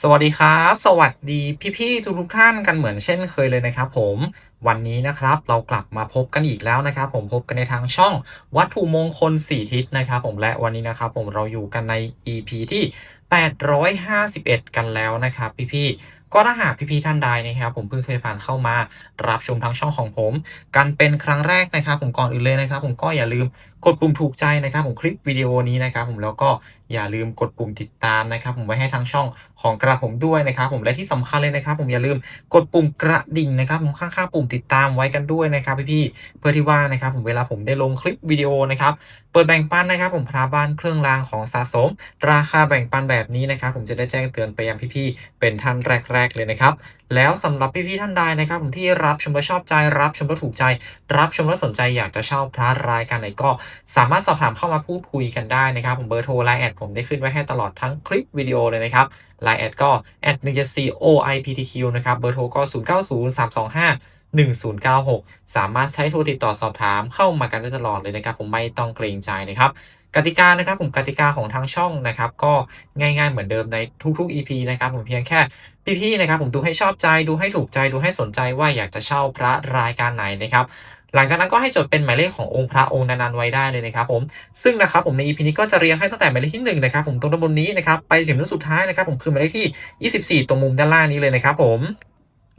สวัสดีครับ สวัสดีพี่ๆทุกๆท่านกันเหมือนเช่นเคยเลยนะครับผมวันนี้นะครับเรากลับมาพบกันอีกแล้วนะครับ ผมพบกันในทางช่องวัตถุมงคล 4 ทิศนะครับ ผมและวันนี้นะครับ ผมเราอยู่กันใน EP ที่ 851 กันแล้วนะครับ พี่ๆก็ถ้าหากพี่ๆท่านใดนะครับ ผมเพิ่งเคยผ่านเข้ามารับชมทางช่องของผม กันเป็นครั้งแรกนะครับ ผมก่อนอื่นเลยนะครับ ผมก็อย่าลืม กดปุ่มถูกใจนะครับผมคลิปวิดีโอนี้นะครับผมแล้วก็อย่าลืมกดปุ่มติดตามนะครับผมไว้ให้ทางช่องของกระผมด้วยนะครับผมและที่สำคัญเลยนะครับ ผมอย่าลืมกดปุ่มกระดิ่งนะครับผมข้างๆปุ่มติดตามไว้กันด้วยนะครับพี่ๆเพื่อที่ว่านะครับผมเวลาผมได้ลงคลิปวิดีโอนะครับเปิดแบ่งปันนะครับ ผมพระบ้านเครื่องรางของสะสม ราคาแบ่งปันแบบนี้นะครับผมจะได้แจ้งเตือนไปยังพี่ๆเป็นท่านแรก ๆเลยนะครับ แล้วสำหรับพี่ๆท่านใดนะครับผมที่รับชมแล้วชอบใจรับชมแล้วถูกใจ รับชมแล้วสนใจอยากจะเช่าพระรายการไหนก็ สามารถสอบถามเข้ามาพูดคุยกันได้นะครับผมเบอร์โทรไลน์แอดผมได้ขึ้นไว้ให้ตลอดทั้งคลิปวิดีโอเลยนะครับไลน์แอดก็แอด1 7 4 OIPTQ นะครับเบอร์โทรก็0 9 0 3 2 5 1096 สามารถใช้โทรติดต่อสอบถามเข้ามากันได้ตลอดเลยนะครับ ผมไม่ต้องเกรงใจนะครับกติกานะครับผมกติกาของทางช่องนะครับ ก็ง่ายๆเหมือนเดิมในทุกๆ EP นะครับผมเพียงแค่พี่ๆนะครับผมดูให้ชอบใจดูให้ถูกใจดูให้สนใจว่าอยากจะเช่าพระรายการไหนนะครับหลังจากนั้นก็ให้จดเป็นหมายเลขขององค์พระองค์นันๆไว้ได้เลยนะครับผมซึ่งนะครับผมใน EP นี้ก็จะเรียงให้ตั้งแต่หมายเลขที่1นะครับผมตรงด้านบนนี้นะครับไปถึงด้นสุดท้ายนะครับผมคือหมายเลขที่ 24 ตรงมุมด้านล่างนี้เลยนะครับผม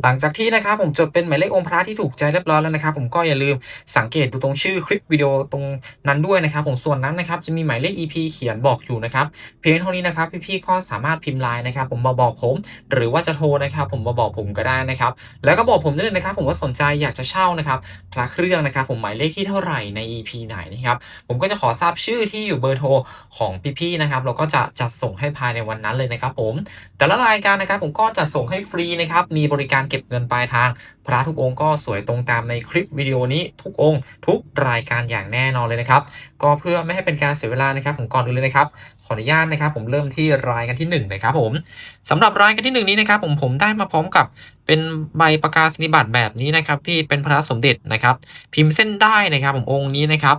หลังจากที่นะครับผมจดเป็นหมายเลของค์พระที่ถูกใจเรียบร้อยแล้วนะครับ ผมก็อย่าลืมสังเกตดูตรงชื่อคลิปวิดีโอตรงนั้นด้วยนะครับ ผมส่วนนั้นนะครับจะมีหมายเลข EP เขียนบอกอยู่นะครับเพียงเท่านี้นะครับพี่ๆก็สามารถพิมพ์ไลน์นะครับผมมาบอกผม หรือว่าจะโทรนะครับผมมาบอกผมก็ได้นะครับ แล้วก็บอกผมได้เลยนะครับ ผมว่าสนใจอยากจะเช่านะครับพระเครื่องนะครับผมหมายเลขที่เท่าไหร่ใน EP ไหนนะครับผมก็จะขอทราบชื่อที่อยู่เบอร์โทรของพี่ๆนะครับแล้วก็จะจัดส่งให้ภายในวันนั้นเลยนะครับผมแต่ละรายการนะครับผมก็จะส่งให้ฟรีนะครับมีบริการเก็บเงินปลายทาง พระทุกองค์ก็สวยตรงตามในคลิปวิดีโอนี้ทุกองค์ ทุกรายการอย่างแน่นอนเลยนะครับ ก็เพื่อไม่ให้เป็นการเสียเวลานะครับผมก่อนอื่นเลยนะครับ ขออนุญาตนะครับ ผมเริ่มที่รายการที่1นะครับผมสำหรับรายการที่ 1 นี้นะครับ ผมผมได้มาพร้อมกับเป็นใบประกาศนียบัตรแบบนี้นะครับพี่เป็นพระสมเด็จนะครับ พิมพ์เส้นได้นะครับ ผมองค์นี้นะครับ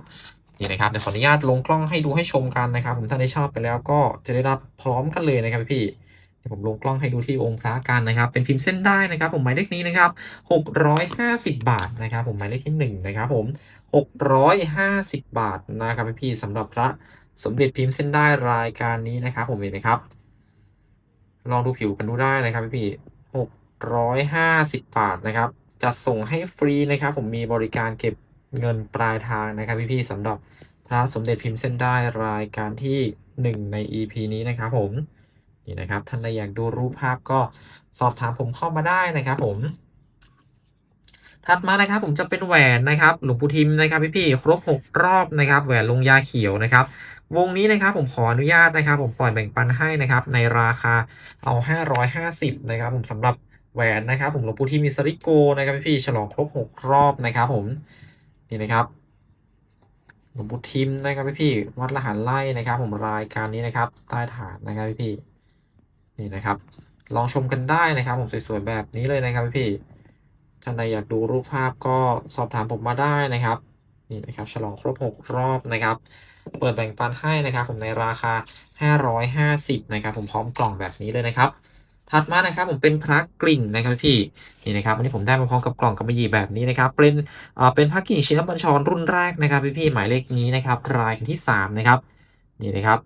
นี่นะครับเดี๋ยวขออนุญาตลงกล้องให้ดูให้ชมกันนะครับ ผมถ้าได้ชอบไปแล้วก็จะได้รับพร้อมกันเลยนะครับพี่ ผมลงกล้องให้ดูที่องค์พระกันนะครับ เป็นพิมพ์เส้นได้นะครับ ผมหมายเลขนี้นะครับ 650 บาทนะครับ ผมหมายเลขที่1นะครับผม 650 บาทนะครับพี่ๆสำหรับพระสมเด็จพิมพ์เส้นได้รายการนี้นะครับผมเห็นไหมครับ ลองดูผิวกันดูได้นะครับพี่ๆ650 บาทนะครับ จัดส่งให้ฟรีนะครับ ผมมีบริการเก็บเงินปลายทางนะครับพี่ๆสำหรับพระสมเด็จพิมพ์เส้นได้รายการที่ 1 ใน EP นี้นะครับผม นี่นะครับท่านใดอยากดูรูปภาพก็สอบถามผมเข้ามาได้นะครับผม ถัดมานะครับผมจะเป็นแหวนนะครับหลวงปู่ทิมนะครับพี่ๆครบ 6 รอบนะครับ แหวนลงยาเขียวนะครับ วงนี้นะครับผมขออนุญาตนะครับ ผมปล่อยแบ่งปันให้นะครับ ในราคาเอา 550 นะครับ ผมสำหรับแหวนนะครับ ผมหลวงปู่ทิมมิสริโกนะครับพี่ๆฉลองครบ 6 รอบนะครับผมนี่นะครับหลวงปู่ทิมนะครับพี่ๆวัดละหันไล่นะครับ ผมรายการนี้นะครับใต้ฐานนะครับพี่ๆ นี่นะครับ ลองชมกันได้นะครับผมสวยๆแบบนี้เลยนะครับพี่ท่านใดอยากดูรูปภาพก็สอบถามผมมาได้นะครับนี่นะครับฉลองครบ 6 รอบนะครับ เปิดแบ่งปันให้นะครับ ผมในราคา 550นะครับผมพร้อมกล่องแบบนี้เลยนะครับ ถัดมานะครับผมเป็นพระกริ่งนะครับพี่นี่นะครับวันนี้ผมได้มาพร้อมกับกล่องกำมะหยี่แบบนี้นะครับ เป็นอ่าเป็นพระกริ่งชินบัญชรรุ่นแรกนะครับพี่ๆหมายเลขนี้นะครับรายที่3นะครับนี่นะครับ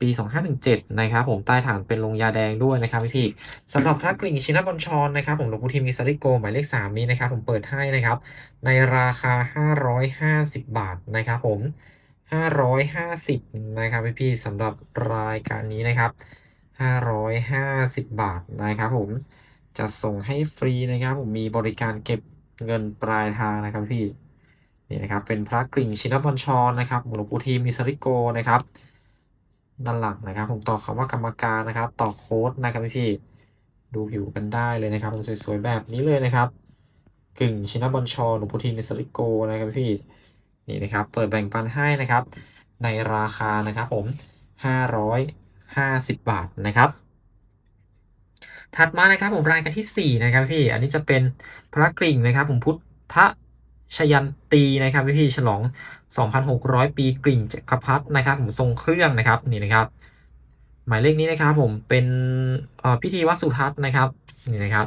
ปี 2517 นะครับผมใต้ฐานเป็นลงยาแดงด้วยนะครับพี่สำหรับพระกริ่งชินบัญชรนะครับผมหลวงปู่ทิมมิสริโกหมายเลข 3 นี้นะครับผมเปิดให้นะครับในราคา 550 บาทนะครับผม 550 นะครับพี่สำหรับรายการนี้นะครับ 550 บาทนะครับผมจะส่งให้ฟรีนะครับผมมีบริการเก็บเงินปลายทางนะครับพี่นี่นะครับเป็นพระกริ่งชินบัญชรนะครับหลวงปู่ทิมมิสริโกนะครับ ด้านหลังนะครับ ผมต่อคำว่ากรรมการนะครับ ต่อโค้ดนะครับพี่ดูผิวกันได้เลยนะครับผมสวยๆแบบนี้เลยนะครับกึ่งชินบัญชรหลวงปู่ทิมมิสริโกนะครับพี่นี่นะครับ เปิดแบ่งปันให้นะครับ ในราคานะครับผม 550 บาทนะครับ ถัดมานะครับผมรายการที่ 4 นะครับพี่ อันนี้จะเป็นพระกริ่งนะครับ ผมพุทธ ชยันตีนะครับพี่พี่ฉลอง 2,600 ปีกริ่งจักรพรรดินะครับผมทรงเครื่องนะครับนี่นะครับ หมายเลขนี้นะครับผมเป็นพิธีวัดสุทัศน์นะครับนี่นะครับ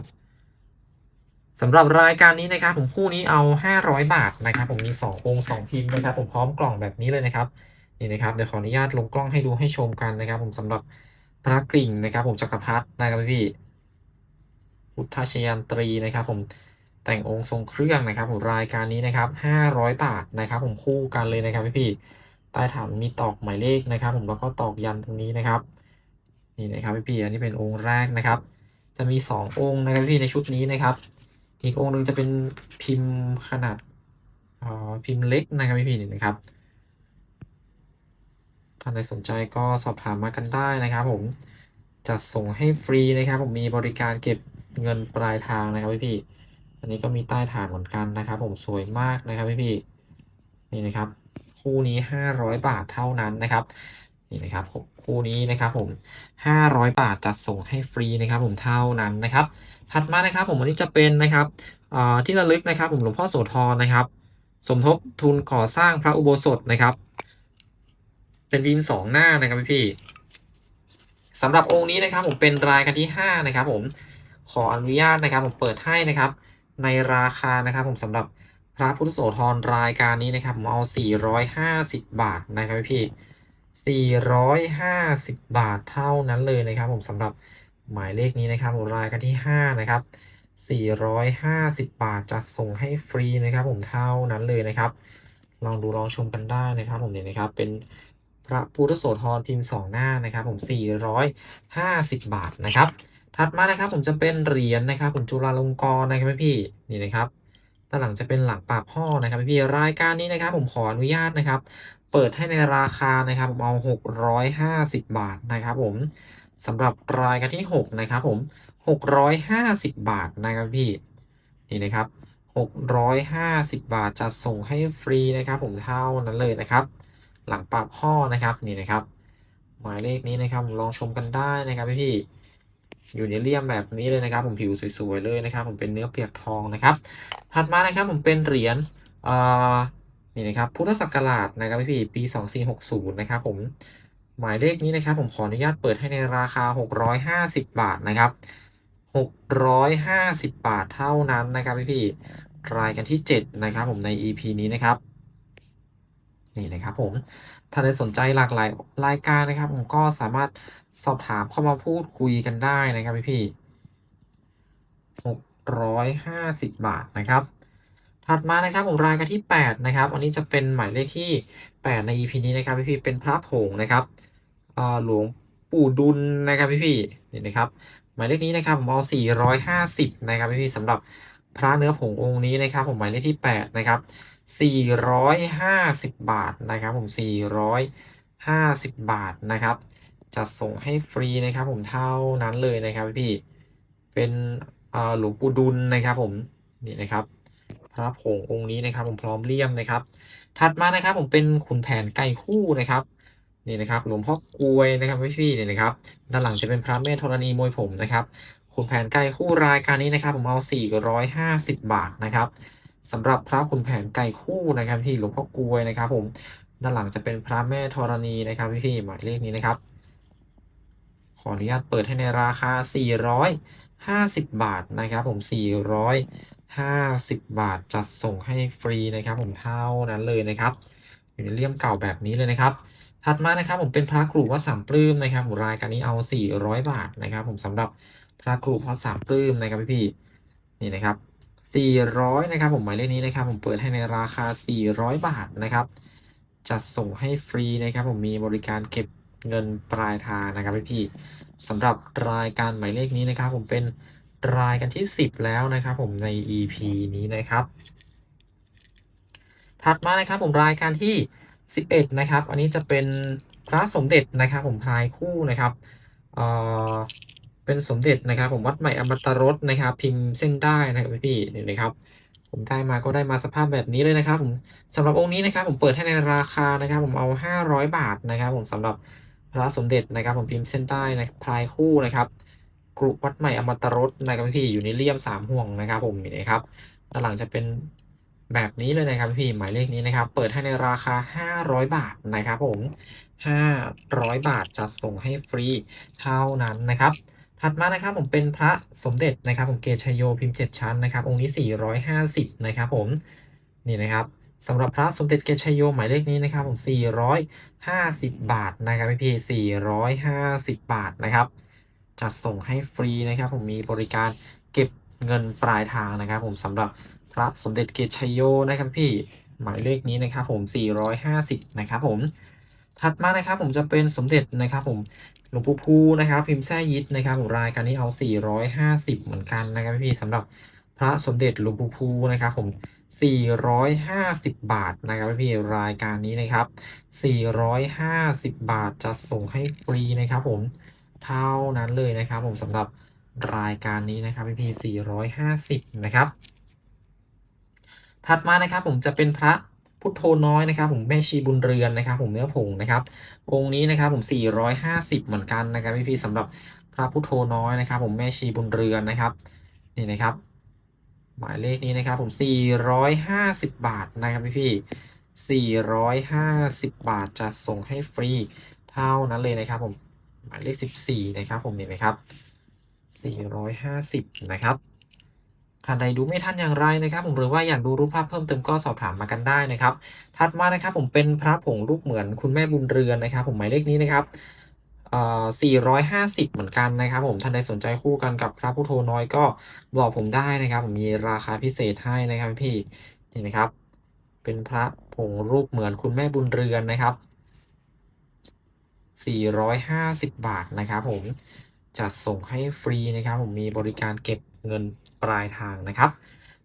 สำหรับรายการนี้นะครับผมคู่นี้เอา 500 บาทนะครับ ผมมี2องค์2พิมพ์นะครับ ผมพร้อมกล่องแบบนี้เลยนะครับนี่นะครับเดี๋ยวขออนุญาตลงกล้องให้ดูให้ชมกันนะครับ ผมสำหรับพระกริ่งนะครับ ผมจักรพรรดินะครับพี่พุทธชยันตรีนะครับ ผม แต่งองค์ทรงเครื่องนะครับผมรายการนี้นะครับ500 บาทนะครับ ผมคู่กันเลยนะครับพี่ๆใต้ฐานมีตอกหมายเลขนะครับ ผมแล้วก็ตอกยันตรงนี้นะครับนี่นะครับพี่ๆอันนี้เป็นองค์แรกนะครับ จะมี 2 องค์นะครับพี่ในชุดนี้นะครับ อีกองค์หนึ่งจะเป็นพิมพ์ขนาดพิมพ์เล็กนะครับพี่ๆนี่นะครับท่านใดสนใจก็สอบถามมากันได้นะครับ ผมจะส่งให้ฟรีนะครับ ผมมีบริการเก็บเงินปลายทางนะครับพี่ๆ อันนี้ก็มีใต้ฐานเหมือนกันนะครับ ผมสวยมากนะครับพี่ๆนี่นะครับ คู่นี้ 500 บาทเท่านั้นนะครับนี่นะครับคู่นี้นะครับผม500 บาทจัดส่งให้ฟรีนะครับ ผมเท่านั้นนะครับ ถัดมานะครับ ผมอันนี้จะเป็นนะครับที่ระลึกนะครับ ผมหลวงพ่อโสธรนะครับ สมทบทุนก่อสร้างพระอุโบสถนะครับ เป็นพิมพ์สองหน้านะครับพี่พี่สำหรับองค์นี้นะครับ ผมเป็นรายการที่5นะครับ ผมขออนุญาตนะครับ ผมเปิดให้นะครับ ในราคานะครับผมสำหรับพระพุทธโสธรรายการนี้นะครับผมเอา 450 บาทนะครับพี่450 บาทเท่านั้นเลยนะครับ ผมสำหรับหมายเลขนี้นะครับผมรายการที่ 5 นะครับ 450 บาทจัดส่งให้ฟรีนะครับ ผมเท่านั้นเลยนะครับ ลองดูลองชมกันได้นะครับ ผมเนี่ยนะครับเป็นพระพุทธโสธรพิมพ์ 2 หน้านะครับ ผม 450 บาทนะครับ ถัดมานะครับผมจะเป็นเหรียญนะครับผมจุฬาลงกรณ์นะครับพี่นี่นะครับด้านหลังจะเป็นหลังปากพ่อนะครับพี่รายการนี้นะครับผมขออนุญาตนะครับ เปิดให้ในราคานะครับผมเอา650 บาทนะครับผมสำหรับรายการที่ 6 นะครับผม650 บาทนะครับพี่นี่นะครับ650 บาทจะส่งให้ฟรีนะครับ ผมเท่านั้นเลยนะครับ หลังปากพ่อนะครับนี่นะครับ หมายเลขนี้นะครับลองชมกันได้นะครับพี่ อยู่ในเลี่ยมแบบนี้เลยนะครับ ผมผิวสวยๆเลยนะครับ ผมเป็นเนื้อเปียกทองนะครับ ถัดมานะครับผมเป็นเหรียญอ่อนี่นะครับพุทธศักราชนะครับพี่พี่ปี 2460 นะครับผมหมายเลขนี้นะครับ ผมขออนุญาตเปิดให้ในราคา 650 บาทนะครับ 650 บาทเท่านั้นนะครับพี่พี่รายกันที่ 7 นะครับผมใน EP นี้นะครับ นี่นะครับผม ถ้าได้สนใจหลากหลายรายการนะครับ ผมก็สามารถสอบถามเข้ามาพูดคุยกันได้นะครับพี่พี่650บาทนะครับ ถัดมานะครับผมรายการที่8นะครับ อันนี้จะเป็นหมายเลขที่8ใน EP นี้นะครับพี่พี่เป็นพระผงนะครับหลวงปู่ดุลนะครับพี่พี่นี่นะครับ หมายเลขนี้นะครับผมเอา450นะครับพี่พี่สำหรับพระเนื้อผงองค์นี้นะครับ ผมหมายเลขที่8นะครับ 450 บาทนะครับผม450 บาทนะครับ จะส่งให้ฟรีนะครับผมเท่านั้นเลยนะครับพี่เป็นหลวงปู่ดุลนะครับผมนี่นะครับ พระผงองค์นี้นะครับผมพร้อมเลี่ยมนะครับ ถัดมานะครับผมเป็นขุนแผนไก่คู่นะครับนี่นะครับหลวงพ่อกลวยนะครับพี่ๆเนี่ยนะครับด้านหลังจะเป็นพระเมธธรณีมวยผมนะครับขุนแผนไก่คู่รายการนี้นะครับ ผมเอา 450 บาทนะครับ สำหรับพระขุนแผนไก่คู่นะครับพี่หลวงพ่อกลวยนะครับ ผมด้านหลังจะเป็นพระแม่ธรณีนะครับพี่หมายเลขนี้นะครับ ขออนุญาตเปิดให้ในราคา 450 บาทนะครับผม 450 บาทจัดส่งให้ฟรีนะครับ ผมเท่านั้นเลยนะครับอยู่ในเลี่ยมเก่าแบบนี้เลยนะครับถัดมานะครับผมเป็นพระกรุวัดสามปลื้มนะครับรายการนี้เอา 400 บาทนะครับ ผมสำหรับพระกรุวัดสามปลื้มนะครับพี่ๆนี่นะครับ 400 นะครับ ผมหมายเลขนี้นะครับ ผมเปิดให้ในราคา 400 บาทนะครับ จัดส่งให้ฟรีนะครับ ผมมีบริการเก็บเงินปลายทางนะครับพี่ๆสำหรับรายการหมายเลขนี้นะครับ ผมเป็นรายการที่ 10 แล้วนะครับ ผมใน EP นี้นะครับ ถัดมานะครับผมรายการที่ 11 นะครับ อันนี้จะเป็นพระสมเด็จนะครับ ผมพลายคู่นะครับเอ่อ เป็นสมเด็จนะครับ ผมวัดใหม่อมตรสนะครับ พิมพ์เส้นได้นะครับพี่นี่นะครับ ผมได้มาก็ได้มาสภาพแบบนี้เลยนะครับ ผมสำหรับองค์นี้นะครับ ผมเปิดให้ในราคานะครับ ผมเอา 500 บาทนะครับ ผมสำหรับพระสมเด็จนะครับ ผมพิมพ์เส้นได้นะพลายคู่นะครับกรุวัดใหม่อมตรสนะครับพี่อยู่ในเลี่ยมสามห่วงนะครับ ผมนี่นะครับด้านหลังจะเป็นแบบนี้เลยนะครับพี่หมายเลขนี้นะครับ เปิดให้ในราคา 500 บาทนะครับผม 500 บาทจัดส่งให้ฟรีเท่านั้นนะครับ ถัดมานะครับผมเป็นพระสมเด็จนะครับผมเกศชโยพิมพ์ 7 ชั้นนะครับองค์นี้ 450 นะครับผมนี่นะครับสำหรับพระสมเด็จเกศชโยหมายเลขนี้นะครับผม 450 บาทนะครับพี่พี่450 บาทนะครับจัดส่งให้ฟรีนะครับผมมีบริการเก็บเงินปลายทางนะครับ ผมสำหรับพระสมเด็จเกศชโยนะครับพี่หมายเลขนี้นะครับผม 450 นะครับผม ถัดมานะครับผมจะเป็นสมเด็จนะครับผม หลวงปู่ภูนะครับพิมพ์แซ่ยิดนะครับผมรายการนี้เอา 450 เหมือนกันนะครับพี่สำหรับพระสมเด็จหลวงปู่ภูนะครับผม450 บาทนะครับพี่รายการนี้นะครับ 450 บาทจะส่งให้ฟรีนะครับผมเท่านั้นเลยนะครับผมสำหรับรายการนี้นะครับพี่พี่450 นะครับ ถัดมานะครับผมจะเป็นพระ พุทโธน้อยนะครับผมแม่ชีบุญเรือนนะครับผมเนื้อผงนะครับองค์นี้นะครับผม 450 เหมือนกันนะครับพี่ๆสำหรับพระพุทโธน้อยนะครับ ผมแม่ชีบุญเรือนนะครับนี่นะครับ หมายเลขนี้นะครับผม 450 บาทนะครับพี่ๆ450 บาทจะส่งให้ฟรีเท่านั้นเลยนะครับผมหมายเลข 14 นะครับผมนี่นะครับ 450 นะครับ ท่านใดดูไม่ทันอย่างไรนะครับผมหรือว่าอยากดูรูปภาพเพิ่มเติมก็สอบถามมากันได้นะครับ ถัดมานะครับผมเป็นพระผงรูปเหมือนคุณแม่บุญเรือนนะครับ ผมหมายเลขนี้นะครับเอ่อ450 เหมือนกันนะครับผมท่านใดสนใจคู่กันกับพระพุทโธน้อยก็บอกผมได้นะครับ ผมมีราคาพิเศษให้นะครับพี่นี่นะครับ เป็นพระผงรูปเหมือนคุณแม่บุญเรือนนะครับ 450 บาทนะครับผมจัดส่งให้ฟรีนะครับ ผมมีบริการเก็บ เงินปลายทางนะครับ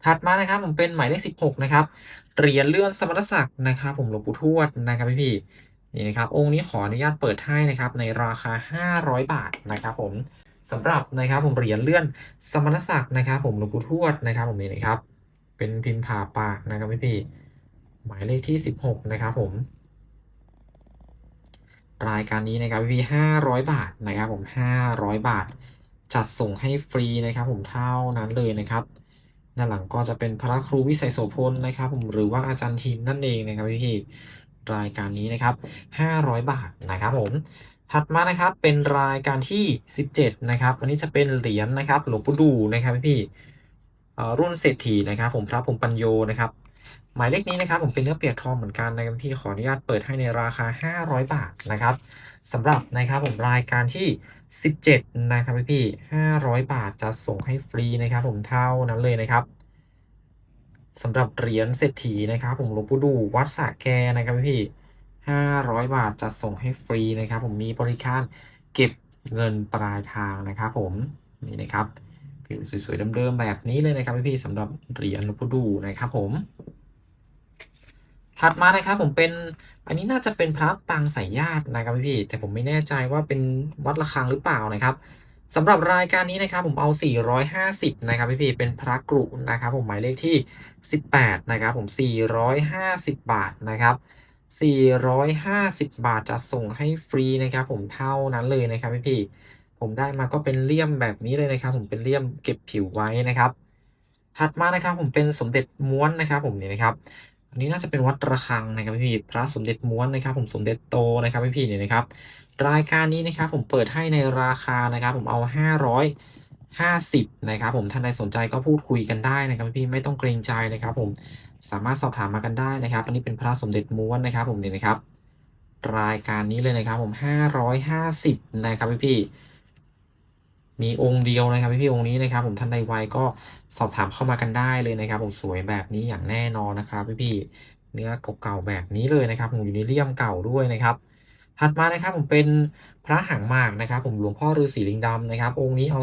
ถัดมานะครับผมเป็นหมายเลข 16 นะครับ เหรียญเลื่อนสมณศักดิ์นะครับ ผมหลวงปู่ทวดนะครับพี่ๆนี่นะครับองค์นี้ขออนุญาตเปิดให้นะครับในราคา 500 บาทนะครับผมสำหรับนะครับผมเหรียญเลื่อนสมณศักดิ์นะครับผมหลวงปู่ทวดนะครับผมนี่นะครับ เป็นพิมพ์ผ่าปากนะครับพี่ๆหมายเลขที่ 16 นะครับผมรายการนี้นะครับพี่500 บาทนะครับผม 500 บาท จัดส่งให้ฟรีนะครับผมเท่านั้นเลยนะครับด้านหลังก็จะเป็นพระครูวิสัยโสพลนะครับผมหรือว่าอาจารย์ทีมนั่นเองนะครับพี่พี่รายการนี้นะครับ 500 บาทนะครับผม ถัดมานะครับเป็นรายการที่ 17 นะครับ อันนี้จะเป็นเหรียญนะครับหลวงปู่ดูนะครับพี่พี่อ่อรุ่นเศรษฐีนะครับ ผมพระผมปัญโยนะครับ หมายเลขนี้นะครับผมเป็นเนื้อเปียกทองเหมือนกันนะครับพี่ขออนุญาตเปิดให้ในราคา 500 บาทนะครับสำหรับนะครับผมรายการที่ 17 นะครับพี่พี่500 บาทจะส่งให้ฟรีนะครับผมเท่านั้นเลยนะครับสำหรับเหรียญเศรษฐีนะครับผมหลวงปู่ดูวัดสะแกนะครับพี่พี่500 บาทจะส่งให้ฟรีนะครับ ผมมีบริการเก็บเงินปลายทางนะครับ ผมนี่นะครับผิวสวยๆเดิมๆแบบนี้เลยนะครับพี่พี่สำหรับเหรียญหลวงปู่ดูนะครับผม ถัดมานะครับผมเป็นอันนี้น่าจะเป็นพระปางสายญาตินะครับพี่แต่ผมไม่แน่ใจว่าเป็นวัดระฆังหรือเปล่านะครับสำหรับรายการนี้นะครับผมเอา 450 นะครับพี่ๆเป็นพระกรุนะครับผมหมายเลขที่ 18 นะครับผม 450 บาทนะครับ 450 บาทจะส่งให้ฟรีนะครับผมเท่านั้นเลยนะครับพี่ๆผมได้มาก็เป็นเลี่ยมแบบนี้เลยนะครับ ผมเป็นเลี่ยมเก็บผิวไว้นะครับ ถัดมานะครับผมเป็นสมเด็จม้วนนะครับผมนี่นะครับ อันนี้น่าจะเป็นวัดระฆังนะครับพี่พระสมเด็จม้วนนะครับ ผมสมเด็จโตนะครับพี่ๆเนี่ยนะครับ รายการนี้นะครับผมเปิดให้ในราคานะครับ ผมเอา 550นะครับ ผมท่านใดสนใจก็พูดคุยกันได้นะครับพี่ไม่ต้องเกรงใจนะครับ ผมสามารถสอบถามมากันได้นะครับ อันนี้เป็นพระสมเด็จม้วนนะครับ ผมเนี่ยนะครับ รายการนี้เลยนะครับ ผม 550นะครับพี่ๆ มีองค์เดียวนะครับพี่ๆองค์นี้นะครับ ผมท่านใดไวก็สอบถามเข้ามากันได้เลยนะครับ ผมสวยแบบนี้อย่างแน่นอนนะครับพี่ๆเนื้อเก่าๆแบบนี้เลยนะครับ ผมอยู่ในเลี่ยมเก่าด้วยนะครับ ถัดมานะครับผมเป็นพระหางหมากนะครับ ผมหลวงพ่อฤาษีลิงดำนะครับ องค์นี้เอา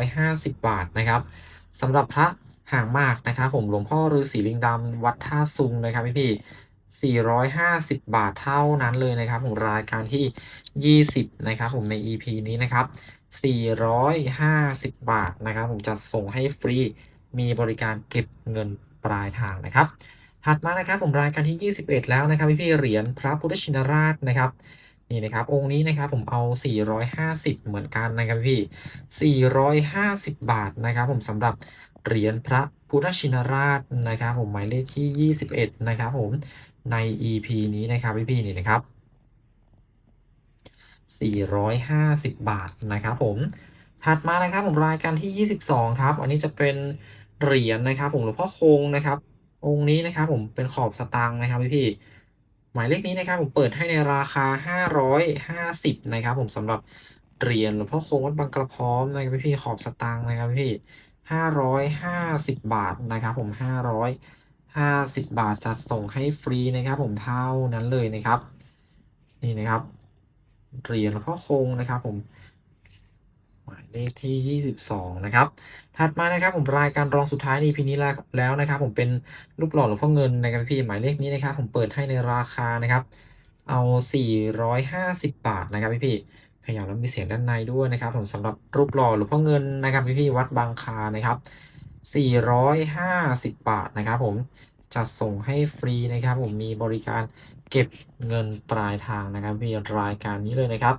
450 บาทนะครับสำหรับพระหางมากนะครับ ผมหลวงพ่อฤาษีลิงดำวัดท่าซุงนะครับพี่ๆ 450 บาทเท่านั้นเลยนะครับผมรายการที่ 20 นะครับผมใน EP นี้นะครับ 450 บาทนะครับ ผมจะส่งให้ฟรี มีบริการเก็บเงินปลายทางนะครับ ถัดมานะครับผมรายการที่ 21 แล้วนะครับพี่พี่เหรียญพระพุทธชินราชนะครับนี่นะครับองค์นี้นะครับผมเอา 450 เหมือนกันนะครับพี่ 450 บาทนะครับผมสำหรับเหรียญพระพุทธชินราชนะครับผมหมายเลขที่ 21 นะครับผม ใน EP นี้นะครับพี่พี่นี่นะครับ 450 บาทนะครับผม ถัดมานะครับผมรายการที่ 22 ครับ อันนี้จะเป็นเหรียญนะครับ ผมหลวงพ่อคงนะครับ องค์นี้นะครับผมเป็นขอบสตางค์นะครับพี่ๆหมายเลขนี้นะครับผมเปิดให้ในราคา 550 นะครับ ผมสำหรับเหรียญหลวงพ่อคงวัดบางกระพร้อมนะครับพี่ๆขอบสตางค์นะครับพี่550 บาทนะครับผม 500 50 บาทจัดส่งให้ฟรีนะครับ ผมเท่านั้นเลยนะครับ นี่นะครับเหรียญหลวงพ่อคงนะครับผมหมายเลขที่ 22 นะครับ ถัดมานะครับผมรายการรองสุดท้ายใน EP นี้แล้วแล้วนะครับ ผมเป็นรูปหล่อหลวงพ่อเงินนะครับพี่หมายเลขนี้นะครับ ผมเปิดให้ในราคานะครับ เอา 450 บาทนะครับพี่ๆขยับแล้วมีเสียงด้านในด้วยนะครับ ผมสำหรับรูปหล่อหลวงพ่อเงินนะครับพี่ๆวัดบางคานะครับ 450 บาทนะครับผมจัดส่งให้ฟรีนะครับ ผมมีบริการเก็บเงินปลายทางนะครับพี่รายการนี้เลยนะครับ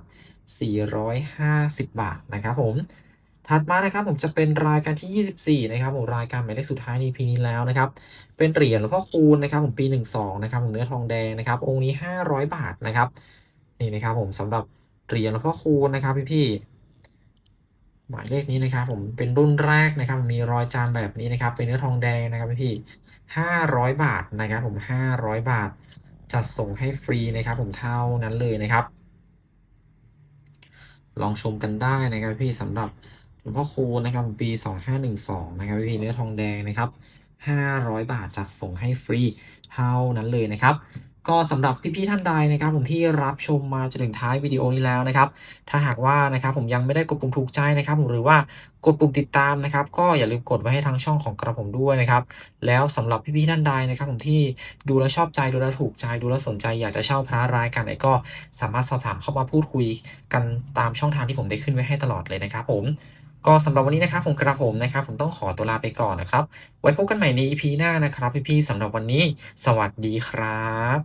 450 บาทนะครับผมถัดมานะครับผมจะเป็นรายการที่ 24 นะครับผมรายการหมายเลขสุดท้ายใน EP นี้แล้วนะครับ เป็นเหรียญหลวงพ่อคูณนะครับ ผมปี 12 นะครับผมเนื้อทองแดงนะครับ องค์นี้ 500 บาทนะครับ นี่นะครับผมสำหรับเหรียญหลวงพ่อคูณนะครับพี่ๆ หมายเลขนี้นะครับผมเป็นรุ่นแรกนะครับ มีรอยจานแบบนี้นะครับ เป็นเนื้อทองแดงนะครับพี่ๆ500บาทนะครับ ผม500บาทจัดส่งให้ฟรีนะครับ ผมเท่านั้นเลยนะครับ ลองชมกันได้นะครับพี่สำหรับหลวงพ่อคูณนะครับปี 2512 นะครับพี่เนื้อทองแดงนะครับ 500 บาทจัดส่งให้ฟรีเท่านั้นเลยนะครับ ก็สำหรับพี่ๆท่านใดนะครับผมที่รับชมมาจนถึงท้ายวิดีโอนี้แล้วนะครับ ถ้าหากว่านะครับผมยังไม่ได้กดปุ่มถูกใจนะครับหรือว่ากดปุ่มติดตามนะครับ ก็อย่าลืมกดไว้ให้ทางช่องของกระผมด้วยนะครับ แล้วสำหรับพี่ๆท่านใดนะครับ ผมที่ดูแลชอบใจดูแลถูกใจดูแลสนใจ อยากจะเช่าพระรายการไหนก็สามารถสอบถามเข้ามาพูดคุยกันตามช่องทางที่ผมได้ขึ้นไว้ให้ตลอดเลยนะครับ ผมก็สำหรับวันนี้นะครับผมกระผมนะครับ ผมต้องขอตัวลาไปก่อนนะครับ ไว้พบกันใหม่ใน EP หน้านะครับ พี่ๆสำหรับวันนี้ สวัสดีครับ